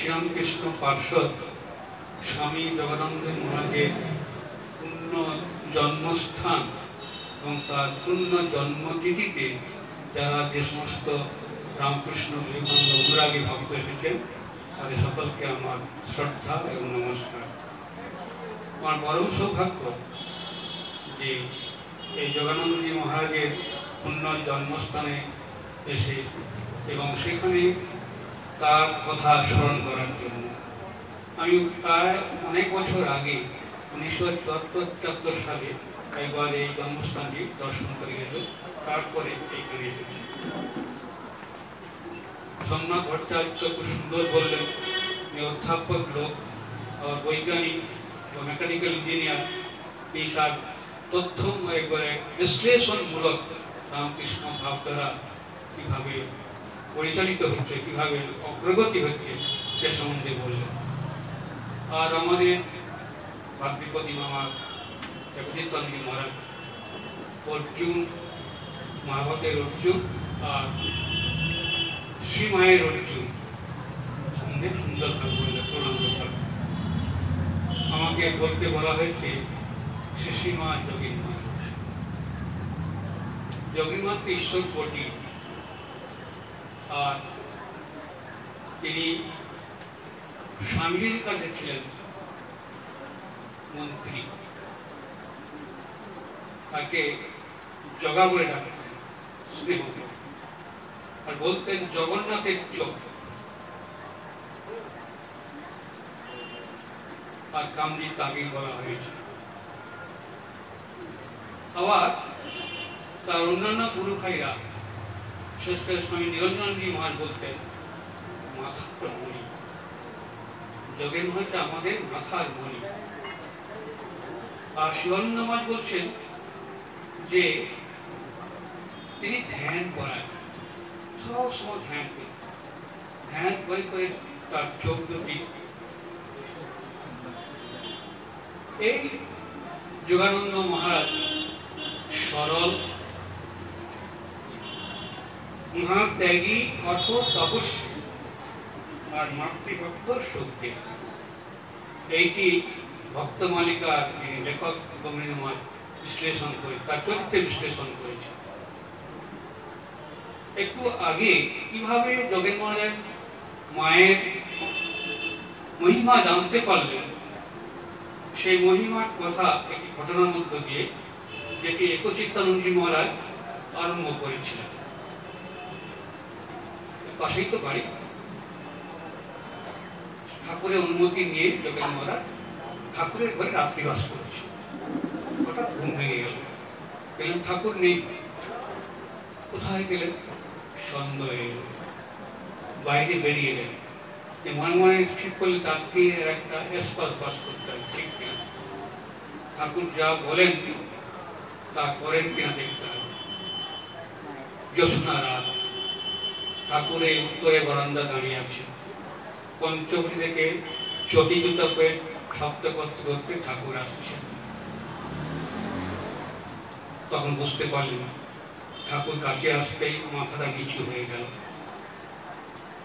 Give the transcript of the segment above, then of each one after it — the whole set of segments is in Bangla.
শ্রীরামকৃষ্ণ পার্ষদ স্বামী জগদানন্দ মহারাজের পূর্ণ জন্মস্থান এবং তার পূর্ণ জন্মতিথিতে যারা যে সমস্ত রামকৃষ্ণ বিবেকানন্দ অনুরাগী ভক্ত এসেছেন, তাদের সকলকে আমার শ্রদ্ধা এবং নমস্কার। আমার পরম সৌভাগ্য যে এই যোগানন্দজি মহারাজের পূর্ণ জন্মস্থানে এসে এবং সেখানে তার কথা স্মরণ করার জন্য। আমি প্রায় অনেক বছর আগে উনিশশো চুয়াত্তর সালে একবার এই জন্মস্থানটি দর্শন করে গেল। তারপরে এইখানে এসেছি। সোমনাথ ভট্টাচার্য খুব সুন্দর বললেন যে অধ্যাপক লোক বৈজ্ঞানিক বা মেকানিক্যাল ইঞ্জিনিয়ার এই সব তথ্য একবারে বিশ্লেষণমূলক রামকৃষ্ণ ভাবধারা কীভাবে পরিচালিত হচ্ছে, কীভাবে অগ্রগতি হচ্ছে সে সম্বন্ধে বললেন আর আমাদের ভাতৃপতি মামা জগজিৎ গান্ধী মহারাজ, অর্জুন মহাভারতের অর্জুন আর শ্রী মায়ের অর্জুন সম্বন্ধে সুন্দরভাবে বললেন প্রণাম করে আমাকে বলতে বলা হয়েছে শ্রীমা যোগীর মা ঈশ্বর আর তিনি স্বামীর কাছে ছিলেন। মন্ত্রী। তাকে জগা বলে ডাকতেন আর বলতেন, জগন্নাথের চোখ। আর কামজি তাবিল বলা হয়েছে। আবার তার অন্যান্য গুরু ভাইরা বিশেষ করে স্বামী নিরঞ্জনজি বলতেন মণি, যোগেন আমাদের মাথার মণি। আর শিবানন্দ বলছেন যে, তিনি ধ্যান করান সব সময় ধ্যান করেন। ধ্যান করে করে তার চোখ দুটি এই যোগানন্দ মহারাজ সরল মহাত্যাগী কঠোর তপস্বী। আর মাতৃভক্ত শক্তি এইটি ভক্ত মালিকার লেখক গোবিন্দ বিশ্লেষণ করে, তার চরিত্রে বিশ্লেষণ করেছে একটু আগে কীভাবে যোগেন মহারাজ মায়ের মহিমা জানতে পারলেন, সেই মহিমার কথা একটি ঘটনার মধ্য দিয়ে, যেটি একচিত্তানন্দী মহারাজ আরম্ভ করেছিলেন। পাশেই তো বাড়ি। ঠাকুরের অনুমতি নিয়ে যোগেন মহারাজ ঠাকুরের ঘরে রাত্রিবাস করেছে। হঠাৎ ঘুম ভেঙে গেল। গেলেন ঠাকুর নেই। কোথায় গেলেন? সন্দেহ। বাইরে বেরিয়ে গেলেন। যে মনে মনে ঠিক করলে তাকে একটা এসপাস বাস করতে হবে। ঠিক কিনা? ঠাকুর যা বলেন তা করেন কিনা দেখতে হবে। জ্যোৎস্না রাত ঠাকুরের উত্তরে বারান্দা দাঁড়িয়ে আছে। পঞ্চবটি থেকে চটি জুতা পেয়ে করতে ঠাকুর আসছে। তখন বুঝতে পারলেন, ঠাকুর কাছে আসতেই মাথাটা নিচু হয়ে গেল।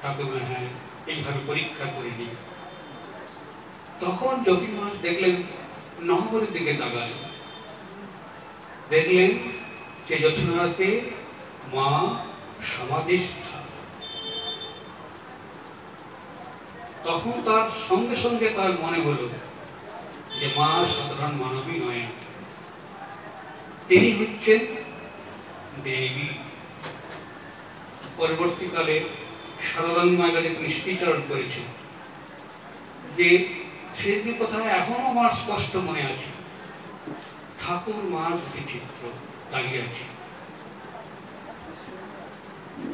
ঠাকুর হ্যাঁ এইভাবে পরীক্ষা করে নিই তখন যোগী মাস দেখলেন নহবরের দিকে তাকালেন। দেখলেন যে যথনাতে মা সমাধিষ্ঠা তখন তার সঙ্গে সঙ্গে তার মনে হলো যে, মা সাধারণ মানবী নয়। তিনি হচ্ছেন দেবী। পরবর্তীকালে সারদাঙ্গাকে নিশ্চিতরণ করেছেন। যে, সেদিন কথা এখনও আমার স্পষ্ট মনে আছে, ঠাকুর মার দুটি চিত্র দাঁড়িয়ে আছে।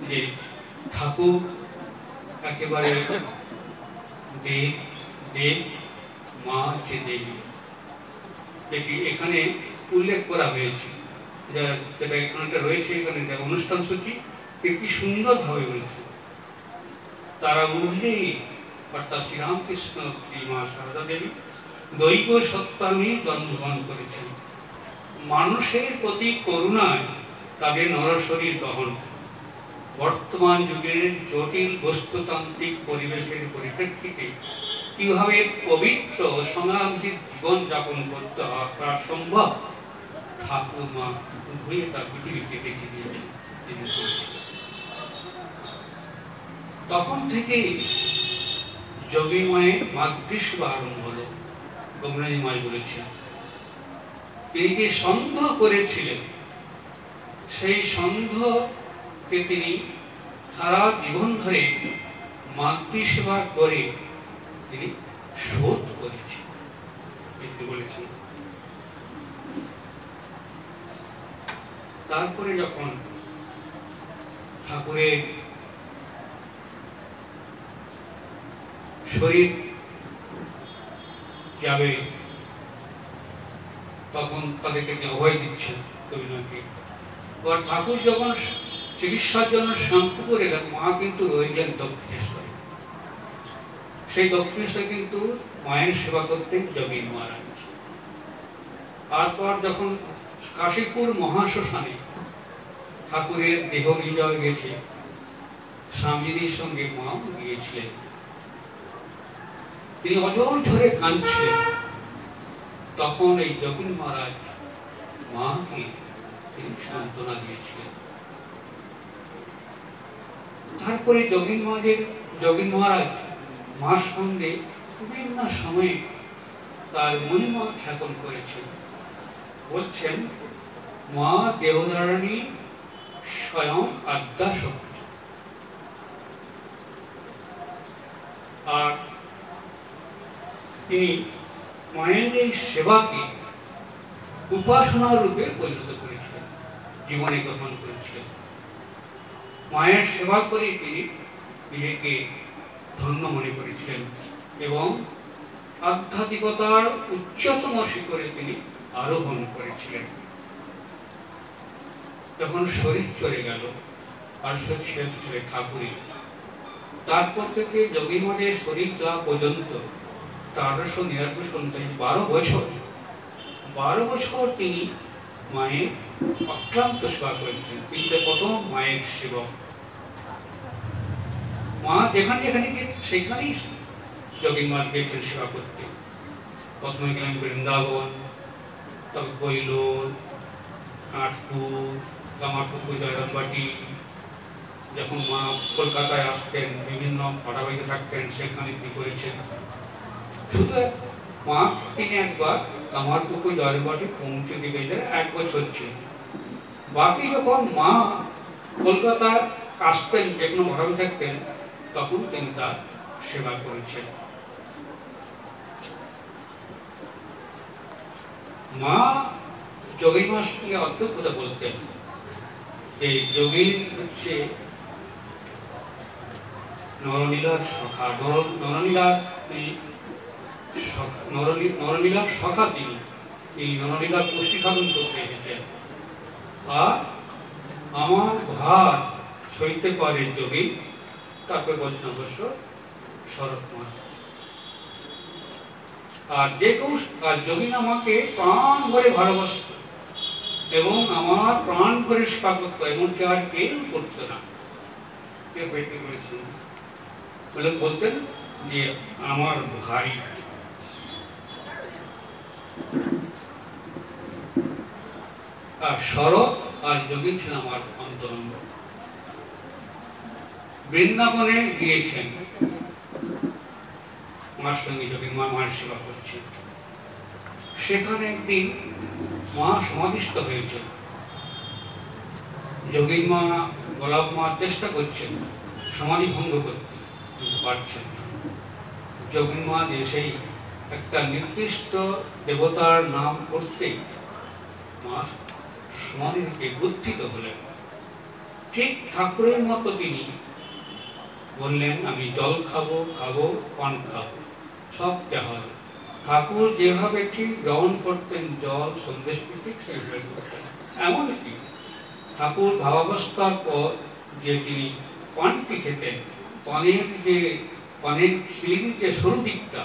যে, ঠাকুর একেবারে মা দেবী যেটি এখানে উল্লেখ করা হয়েছে যেটা এখানটা রয়েছে এখানে, যে অনুষ্ঠান সূচি সুন্দরভাবে বলেছে। তারা উঠলেই অর্থাৎ শ্রীরামকৃষ্ণ শ্রী মা সারদা দেবী দৈব সত্যামী জন্মগ্রহণ করেছেন। মানুষের প্রতি করুণায় তাদের নরশরীর দহন বর্তমান যুগের জটিল বস্তুতান্ত্রিক পরিবেশের পরিপ্রেক্ষিতে কীভাবে পবিত্র সংগ্রামজিৎ জীবন যাপন করতে তা সম্ভব? ঠাকুর মা ঘুরে তার পৃথিবীকে দেখে দিয়েছেন তখন থেকেই যোগীময়ে মাতৃসেবা আরম্ভ হলো গমরাজি বলেছেন। তিনি যে সন্দেহ করেছিলেন, সেই সন্দেহকে তিনি সারা জীবন ধরে মাতৃসেবা করে তিনি শোধ করেছেন। বলেছেন তারপরে যখন ঠাকুরের শরীর যাবে, তখন তাদেরকে অভয় দিচ্ছেন কবিনাকে এবার ঠাকুর যখন চিকিৎসার জন্য শান্তিপুর এলেন মা কিন্তু রয়েছেন দক্ষিণেশ্বরে। সেই দক্ষিণেশ্বরে কিন্তু মায়ের সেবা করতেন জগিন মহারাজ। তারপর যখন কাশীপুর মহাশ্মশানে ঠাকুরের দেহ বিজয় গেছে স্বামীজির সঙ্গে মাও গিয়েছিলেন। তিনি অজর ধরে কাঁদছিলেন। তখন এই জগিন মহারাজ মাকে তিনি সান্ত্বনা দিয়েছিলেন। তারপরে যোগিন মহাজের যোগিন মহারাজ মার সঙ্গে বিভিন্ন সময়ে তার মহিমা খ্যাপন করেছেন। বলছেন মা দেহধারণী স্বয়ং আদ্যা শক্তি আর তিনি মায়ের এই সেবাকে উপাসনা রূপে পরিণত করেছিলেন জীবনে গ্রহণ করেছিলেন মায়ের সেবা করে তিনি নিজেকে ধন্য মনে করেছিলেন এবং আধ্যাত্মিকতার উচ্চতম শিখরে তিনি আরোহণ করেছিলেন। যখন শরীর চলে গেল আর ছিলেন ঠাকুরই তারপর থেকে যোগীমঠের শরীর যাওয়া পর্যন্ত আঠারোশো নিরানব্বই সন্তানিশ বারো বছর বারো বছর তিনি মায়ের অক্লান্ত সেবা করেছেন তিনি প্রথম মায়ের সেবক মা যেখানে যেখানে সেখানেই যোগীন মা গিয়েছেন সেবা করতে। প্রথমে গেলেন বৃন্দাবন তবে কৈলোর কাঠপুর কামারপুকুর জয়রামবাটি। যখন মা কলকাতায় আসতেন, বিভিন্ন পাড়াবাড়িতে থাকতেন, সেখানে কি করেছেন? শুধু মা তিনি একবার কামারপুকুর জয়রামবাটি পৌঁছে দিকে এক বছর ছিল। বাকি যখন মা কলকাতা আসতেন যে কোনো ভাবে থাকতেন তখন তিনি তার সেবা করেছেন। মা যোগী মাস থেকে অদ্ভুত বলতেন যে যোগী, হচ্ছে নরনীলার সখা নরনীলার নরনীলার সখা তিনি। এই নরনীলার পুষ্টি সাধন করতে এসেছেন। আর আমার ভার সইতে পারে যোগী বলছেন অবশ্য শরৎ আর যে কেউ আর যোগিন আমাকে প্রাণ ভরে ভালোবাসত এবং আমার প্রাণ ভরে সেবা করত, এমনকি আর কেউ করতো না। কে হইতে করেছেন বলে বলতেন যে, আমার ভাই। আর শরৎ আর ছিলেন আমার অন্তরঙ্গ। বৃন্দাবনে গিয়েছেন। মার সঙ্গে যোগী মা মার সেবা করছেন। সেখানে একদিন মা সমাধিস্থ হয়েছেন যোগীর মা গোলাপ মা চেষ্টা করছেন, সমাধি ভঙ্গ করতে পারছেন যোগীর মা যে সেই একটা নির্দিষ্ট দেবতার নাম করতেই মা সমাধি থেকে বুদ্ধিত হলেন। ঠিক ঠাকুরের মতো তিনি বললেন, আমি জল খাব খাব, পান খাব, সব দেওয়া ঠাকুর যেভাবে ঠিক গ্রহণ করতেন, জল, সন্দেশ ঠিক সেইভাবে করতেন। এমনকি ঠাকুর ভাবাবস্থার পর যে তিনি পানটি খেতেন, পানের যে, পানের সিঁড়ির যে সরু দিকটা,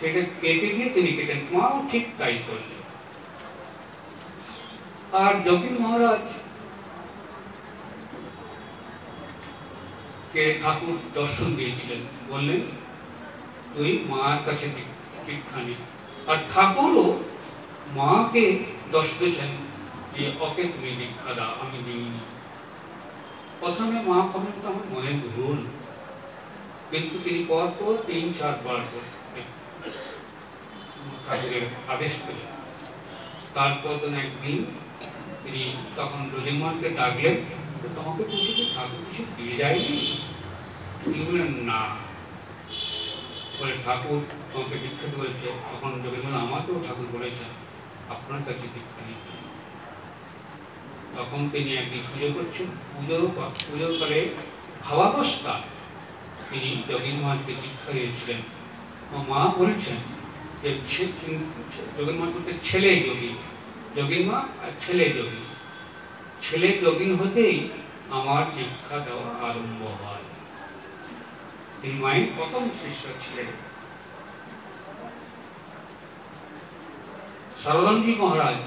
সেটা কেটে দিয়ে তিনি কেটেন মাও ঠিক তাই করলেন। আর যোগী মহারাজ কে ঠাকুর দর্শন দিয়েছিলেন বললেন, তুই মার কাছে দীক্ষা নি। আর ঠাকুরও মাকে দশ দিয়েছেন যে ওকে তুমি দীক্ষা দাও, আমি দিইনি। প্রথমে মা কমেন তো আমার মনে ভুল। কিন্তু তিনি পর পর তিন চারবার ঠাকুরের আদেশ পেলেন। তারপর একদিন তিনি তখন রোজিমানকে ডাকলেন তোমাকে কিছু ঠাকুর কিছু দিয়ে যায়নি? তিনি বললেন, না। বলে ঠাকুর তোমাকে বলছে। তখন আমাকেও ঠাকুর আপনার কাছে দীক্ষা নিতে। তখন তিনি একদিন পুজো করছেন। পুজো পুজো করে ভাবাবস্থা, তিনি দীক্ষা দিয়েছিলেন। মা বলেছেন যে যোগীন বলতে ছেলে যোগী। যোগীন মা আর ছেলে যোগী ছেলে যোগীন হতেই আমার দীক্ষা দেওয়া আরম্ভ হয়। তিনি মায়ের প্রথম শিষ্য ছিলেন। সরদনজি মহারাজ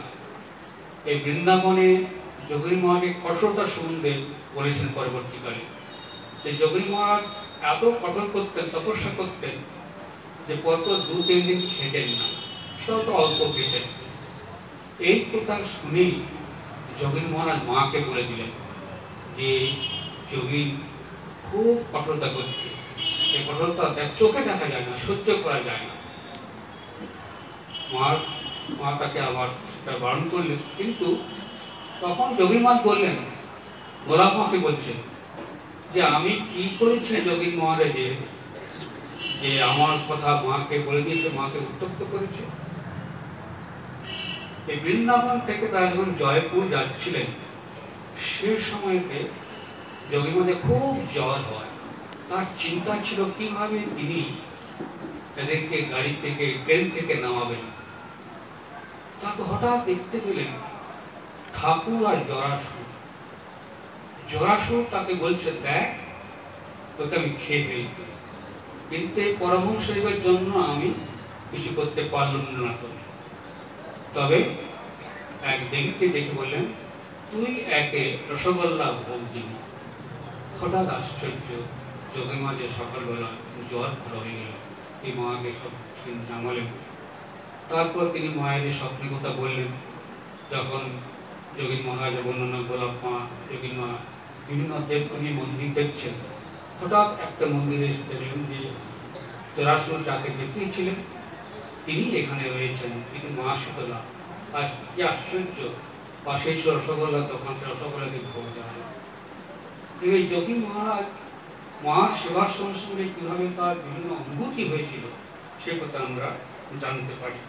এই বৃন্দাবনে যোগী মহাকে কঠোরতা সম্বন্ধে বলেছেন পরবর্তীকালে। যে যোগী মহারাজ এত কঠোর করতেন, তপস্যা করতেন যে পরপর দু তিন দিন খেতেন না সব অল্প খেতেন এই কথা শুনেই যোগীন মহারাজ মাকে বলে দিলেন যে যোগী খুব কঠোরতা করছে। এই কঠোরতা চোখে দেখা যায় না, সহ্য করা যায় না। মার মা তাকে আবার বারণ করলেন। কিন্তু তখন যোগীমাত বললেন, গোলাপ মাকে বলছেন যে, আমি কি করেছি যোগীন মহারাজে যে আমার কথা মাকে বলে দিয়েছে, মাকে উত্তপ্ত করেছে? এই বৃন্দাবন থেকে তারা যখন জয়পুর যাচ্ছিলেন, সে সময়তে যোগীমাতে খুব জ্বর হয়। তার চিন্তা ছিল কীভাবে তিনি এদেরকে গাড়ি থেকে, ট্রেন থেকে নামাবেন। তাকে হঠাৎ দেখতে পেলেন ঠাকুর আর জরাসুর জরাসুর তাকে বলছে, দেখ, তোকে আমি খেয়ে ফেলতে কিন্তু এই পরমহংস জন্য আমি কিছু করতে পারলাম না তো তবে এক দেবীকে দেখে বললেন তুই একে রসগোল্লা ভোগ দিবি হঠাৎ আশ্চর্য যোগী মাঝে সকালবেলা জ্বর হয়ে গেল। এই মাকে সব জামালেন তারপর তিনি মায়ের স্বপ্নের কথা বললেন। যখন যোগী মহারাজ বর্ণনা গোলাপ মা যোগী মা, বিভিন্ন দেবনী মন্দির দেখছেন। হঠাৎ একটা মন্দিরে দেখলেন যে জরাসুর যাকে দেখিয়েছিলেন তিনি এখানে রয়েছেন, তিনি মা শীতলা আর কি আশ্চর্য পাশে ছিল রসগোল্লা দোকান রসগোল্লা দিয়ে ভোগ দেওয়া এই যোগী মহারাজ মার সেবার সঙ্গে সঙ্গে কীভাবে তার বিভিন্ন অনুভূতি হয়েছিল, সে কথা আমরা জানতে পারি।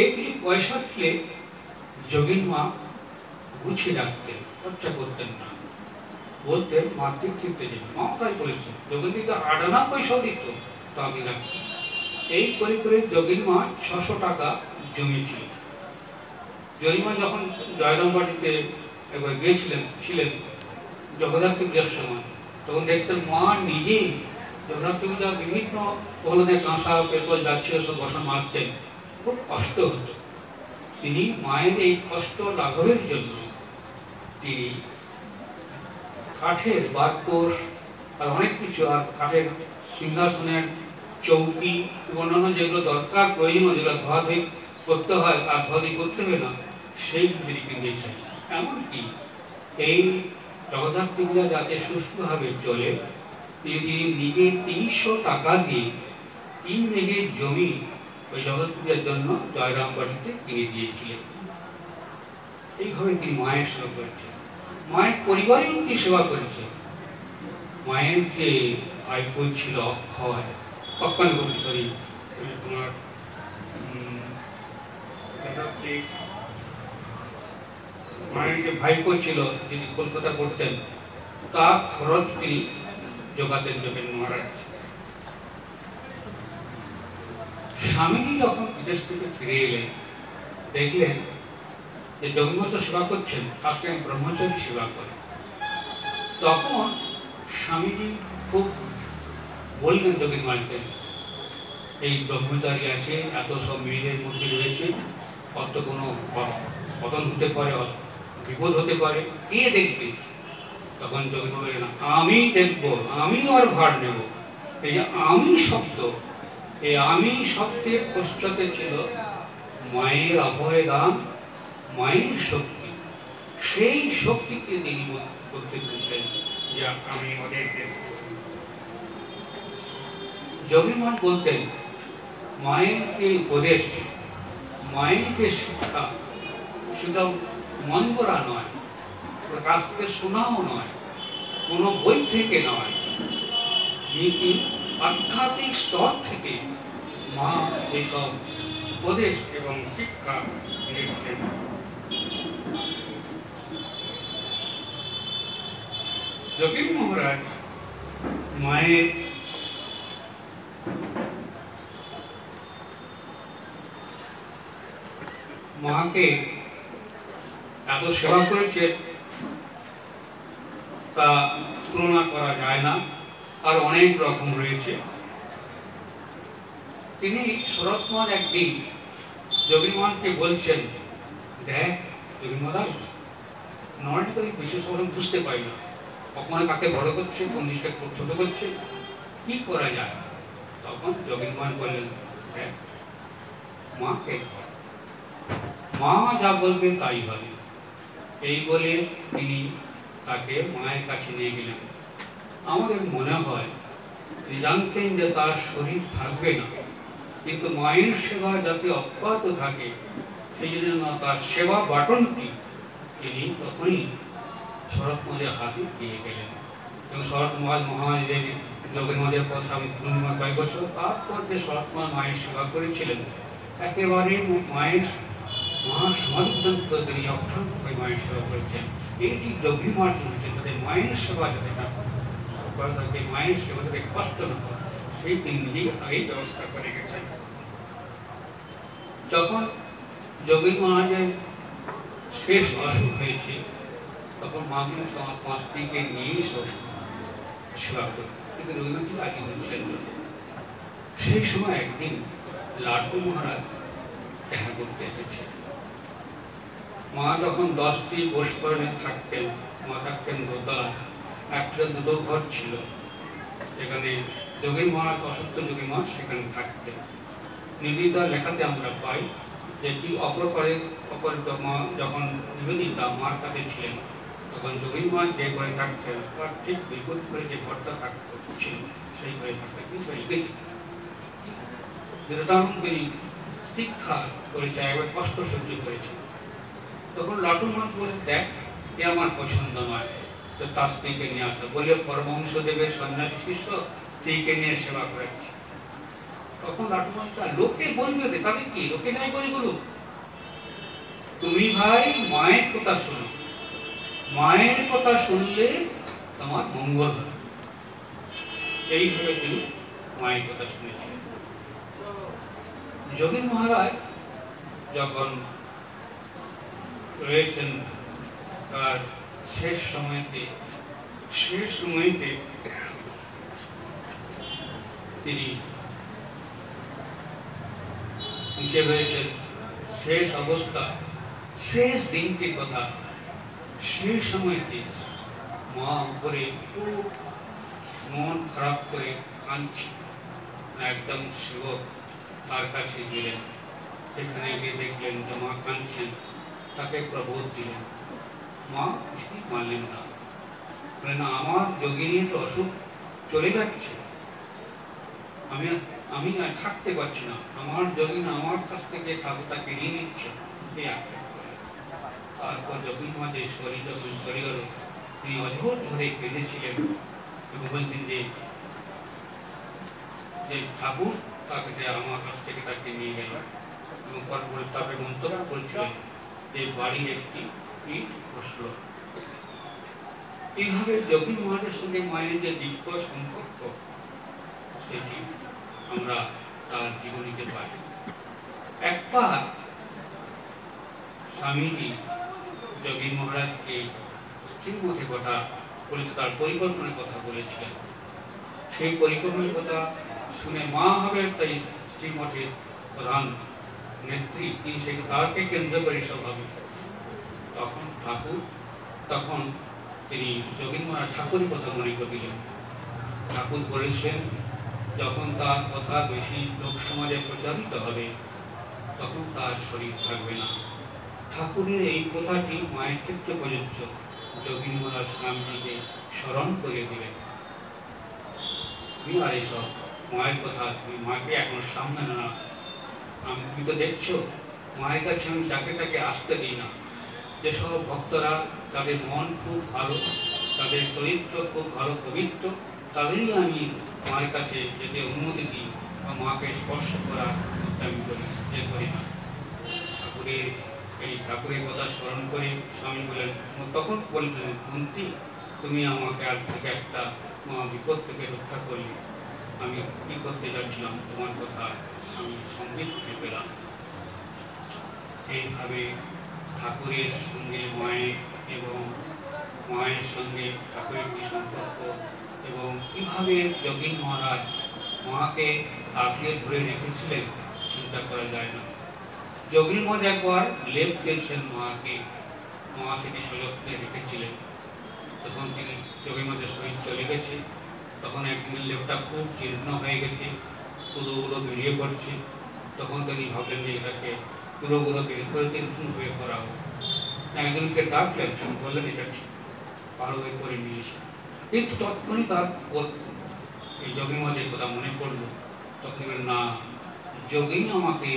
এর কিছু পয়সা দিলে যোগীন মা গুছিয়ে রাখতেন, খরচা করতেন না। বলতেন, মাতৃ কিনতে যাবেন মা তাই বলেছেন যোগীন দিকে আটানা পয়সাও দিত। এই করে করে ছশো টাকা জমিয়েছিল জরিমা যখন জয়রামবাড়িতে একবার গিয়েছিলেন, ছিলেন, জগদ্ধাত্রী পূজার সময় তখন দেখতেন মা নিজেই জগদ্ধাত্রী পূজা বিভিন্ন কাঁসা যাচ্ছিল সব বসা মারতেন। খুব কষ্ট হতো। তিনি মায়ের এই কষ্ট লাঘবের জন্য তিনি কাঠের বারকোষ আর অনেক কিছু আর কাঠের সিংহাসনের চৌকি অন্যান্য যেগুলো দরকার প্রয়োজন যেগুলো ধোয়াধুয়ি করতে হয় আর ধোয়াধুয়ি করতে হবে না, সেই তিনি কিনেছেন এমনকি এই জগদ্ধাত্রী পূজা যাতে সুস্থভাবে চলে, তিনি নিজে তিনশো টাকা দিয়ে তিন মেঘের জমি ওই জগৎ পূজার জন্য জয়রাম বাড়িতে কিনে দিয়েছিলেন। এইভাবে তিনি মায়ের সেবা করেছেন। মায়ের পরিবারেও তিনি সেবা করেছেন। মায়ের যে ভাইপো ছিল, অক্ষয় অক্ষয় বলতে সরি তোমার মায়ের যে ভাইপো ছিল, যিনি কলকাতা পড়তেন, তার খরচ তিনি যোগাতেন যোগেন মহারাজ স্বামীজি যখন বিদেশ থেকে ফিরে এলেন, দেখলেন যে জগন্নাথ সেবা করছেন, তার সঙ্গে ব্রহ্মচারী সেবা করে তখন স্বামীজি খুব বললেন যোগীন মালিকের এই ব্রহ্মচারী আছে এত সব মেয়েদের মধ্যে রয়েছে, অত কোনো পতন হতে পারে বিপদ হতে পারে, কে দেখবে? তখন যোগী বললেন, আমি দেখব, আমি ওর ভার নেব। এই যে আমি শব্দ এই আমি শব্দের পশ্চাতে ছিল মায়ের অভয় দান, মায়ের শক্তি। সেই শক্তিকে তিনি করতে বলছেন যে আমি ওদের দেখব যোগীমান বলতেন মায়ের যে উপদেশ, মায়ের যে শিক্ষা, সেটা মন করা নয় কাছ থেকে শোনাও নয়, কোনো বই থেকে নয়। নীতি আধ্যাত্মিক স্তর থেকে মা এইসব উপদেশ এবং শিক্ষা দিয়েছেন যোগীন মহারাজ, মায়ের মাকে এত সেবা করেছে, তা তুলনা করা যায় না। আর অনেক রকম রয়েছে। তিনি শরৎমান একদিন যোগীমানকে বলছেন, দেখ যোগী মহারাজ নয়টা তো বিশেষ করে বুঝতে পারি না। কখন কাকে বড় করছে, কোন জিনিসটা ছোট করছে, কি করা যায়? তখন যোগীমান বললেন, দেখ মাকে। মা যা বলবে তাই হবে। এই বলে তিনি তাকে মায়ের কাছে নিয়ে গেলেন। আমাদের মনে হয়, তিনি জানতেন যে তার শরীর থাকবে না। কিন্তু মায়ের সেবা যাতে অব্যাহত থাকে, সেই জন্য তার সেবা বাটনটি তিনি তখনই শরৎ হাতে দিয়ে গেলেন। এবং শরৎ মহাজ মহারাজের যোগের মজের কথা আমি পূর্ণিমা কয়েক বছর তারপর যে শরৎ মহাজ মায়ের সেবা করেছিলেন, একেবারে মায়ের মহা সমাজ পর্যন্ত তিনি অক্ষর করে মায়ের সেবা করেছেন এইটি গভীর হচ্ছে যাতে মায়ের সেবা যাতে না করে তাকে মায়ের সেবা যাতে কষ্ট না হয় সেই তিনি নিজেই আগেই ব্যবস্থা করে গেছেন যখন যোগী মহারাজের শেষ অসুখ হয়েছে তখন মা কিন্তু আমার পাঁচ স্ত্রীকে নিয়েই সব সেবা করে কিন্তু রবীন্দ্রনাথ রাজি হচ্ছেন না। সেই সময় একদিন লাড্ডু মহারাজ দেখা করতে এসেছে মা যখন দশটি বসপরণে থাকতেন, মা থাকতেন দোতলা। একটা দুটো ঘর ছিল। সেখানে যোগী মহারাজ, অসত্য যোগী মা সেখানে থাকতেন। নিবেদিতা লেখাতে আমরা পাই যে, কি অপরপরে অপর মা যখন নিবেদিতা মার কাছে ছিলেন, তখন যোগী মা যে ঘরে থাকতেন, তার ঠিক বিপদ করে যে ঘরটা থাকত, ছিল, সেই ঘরে থাকতেন যেটা তখন শিক্ষা করেছে একবার কষ্ট সহ্য করেছে তখন লাটু মাছ বলে, দেখ, এ আমার পছন্দ নয়। তো তার স্ত্রীকে নিয়ে আসা। বলে পরমহংস দেবের সন্ন্যাসী শিষ্য স্ত্রীকে নিয়ে সেবা করেছে। তখন লাটু মাছটা লোকে বলবে তাদের কি? লোকে নাই বলি বলুক? তুমি ভাই, মায়ের কথা শোনো। মায়ের কথা শুনলে তোমার মঙ্গল হবে। এইভাবে তিনি মায়ের কথা শুনেছিলেন। যোগী মহারাজ যখন রয়েছেন তার শেষ সময়তে শেষ সময়তে তিনি নিচে রয়েছেন। শেষ অবস্থা, শেষ দিনটির কথা সেই সময়তে মা উপরে খুব মন খারাপ করে কাঁদছে একদম শিব তার কাছে গেলেন। সেখানে গিয়ে দেখলেন যে মা কাঁদছেন। তাকে প্রবোধ দিলেন। মা কিছুই মানলেন না। বললেন আমার যোগিনীর তো অসুখ চলে যাচ্ছে। আমি আমি আর থাকতে পারছি না। আমার যোগিন আমার কাছ থেকে ঠাকুরটাকে নিয়ে নিচ্ছে। তারপর যখন আমাদের শরীর যখন সরে গেল। তিনি অঝোর ধরে কেঁদেছিলেন এবং বলছেন যে যে ঠাকুর তাকে আমার কাছ থেকে তাকে নিয়ে গেল এবং তারপরে তাকে মন্তব্য করেছিলেন। যে বাড়ি একটি ইট বসল। এইভাবে যোগী মহারাজের সঙ্গে মায়ের যে দীর্ঘ সম্পর্ক, সেটি আমরা তার জীবনীতে পাই। একবার স্বামীজি যোগী মহারাজকে শ্রীমঠের কথা বলেছে, তার পরিকল্পনার কথা বলেছিলেন। সেই পরিকল্পনার কথা শুনে মা হবে তাই শ্রীমঠের প্রধান নেত্রী, তিনি সেই তারকে কেন্দ্র করে হবে তখন ঠাকুর, তখন তিনি যোগীন্দ্রনাথ ঠাকুরের কথা মনে করিলেন। ঠাকুর বলেছেন, যখন তার কথা বেশি লোক সমাজে প্রচারিত হবে, তখন তার শরীর থাকবে না। ঠাকুরের এই কথাটি মায়ের ক্ষেত্রে প্রযোজ্য। যোগীন্দ্রনাথ স্বামীজিকে স্মরণ করে দিলেন। তুমি আর এসব? মায়ের কথা, মাকে এখন সামনে না। তুমি তো দেখছ, মায়ের কাছে আমি যাকে তাকে আসতে দিই না। যেসব ভক্তরা তাদের মন খুব ভালো, তাদের চরিত্র খুব ভালো, পবিত্র, তাদেরই আমি মায়ের কাছে যেতে অনুমতি দিই বা মাকে স্পর্শ করার আমি করি করি না। ঠাকুরের এই ঠাকুরের কথা স্মরণ করে স্বামী বলেন তখন বলছিলেন, মন্ত্রী? তুমি আমাকে আজ থেকে একটা মহা বিপদ থেকে রক্ষা করলে। আমি কি করতে যাচ্ছিলাম তোমার কথা সংগীত পেলাম এইভাবে ঠাকুরের সঙ্গে মায়ের এবং মায়ের সঙ্গে ঠাকুরের কি সম্পর্ক এবং কীভাবে যোগীন মহারাজ মাকে আগলে ধরে রেখেছিলেন, চিন্তা করা যায় না। যোগীন মহারাজ একবার লেপ দিয়েছেন মাকে। মা সেটি সযত্নে রেখেছিলেন। তখন তিনি যোগী মহারাজের শরীর চলে গেছে তখন একদিন লেপটা খুব জীর্ণ হয়ে গেছে। পুরোগুলো বেরিয়ে পড়ছে। তখন তিনি ভাবলেন যে এটাকে পুরোগুলো বের করে নতুন হয়ে করা হোক। একজনকে ডাকলেন তিনি বললেন, এটা ঠিক ভালো হয়ে করে নিয়েছে কিন্তু তৎক্ষণই তার এই যোগী মহাজের কথা মনে পড়ল। তখন না, যোগী আমাকে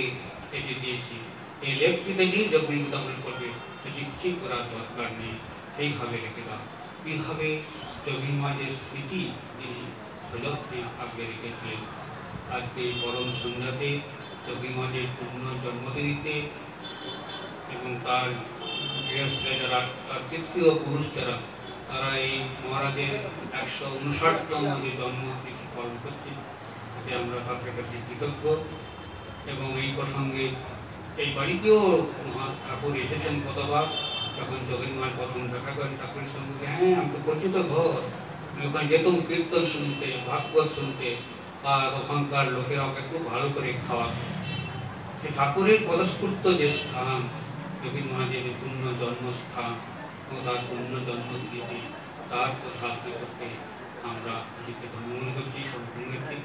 এটি দিয়েছি। এই লেপটি দেখলেই যোগী কথা মনে পড়বে। সেটি ঠিক করার দরকার নেই। সেইভাবে রেখে দাও। এইভাবে যোগী মহাজের স্মৃতি তিনি সযত্নে আগলে রেখেছিলেন। আজকে এই পরম সন্ধ্যাতে যোগী মহাজের পূর্ণ জন্মদিনীতে এবং তার গৃহস্থে যারা তার তৃতীয় পুরুষ যারা তারা এই মহারাজের একশো উনষাটতম যে জন্মতিথি পালন করছে এতে আমরা তাদের কাছে কৃতজ্ঞ। এবং এই প্রসঙ্গে এই বাড়িতেও মহা ঠাকুর এসেছেন কতবার যখন যোগেন মায়ের প্রথম দেখা করেন ঠাকুরের সঙ্গে হ্যাঁ আমি তো পরিচিত ঘর। আমি ওখানে যেতাম কীর্তন শুনতে, ভাগবত শুনতে। আর ওখানকার লোকেরা ওকে খুব ভালো করে খাওয়া সে ঠাকুরের পদস্ফূর্ত যে স্থান যোগীন মহাজের পূর্ণ জন্মস্থান ও তার পূর্ণ জন্মতিথি তার কথা করতে আমরা নিজেকে ধন্য করছি সম্পূর্ণ করছি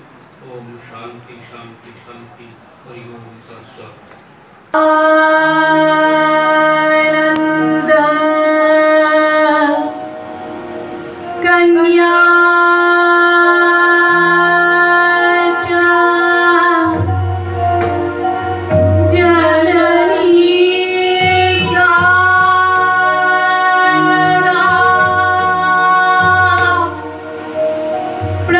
ওম শান্তি শান্তি শান্তি, হরি ওম 不知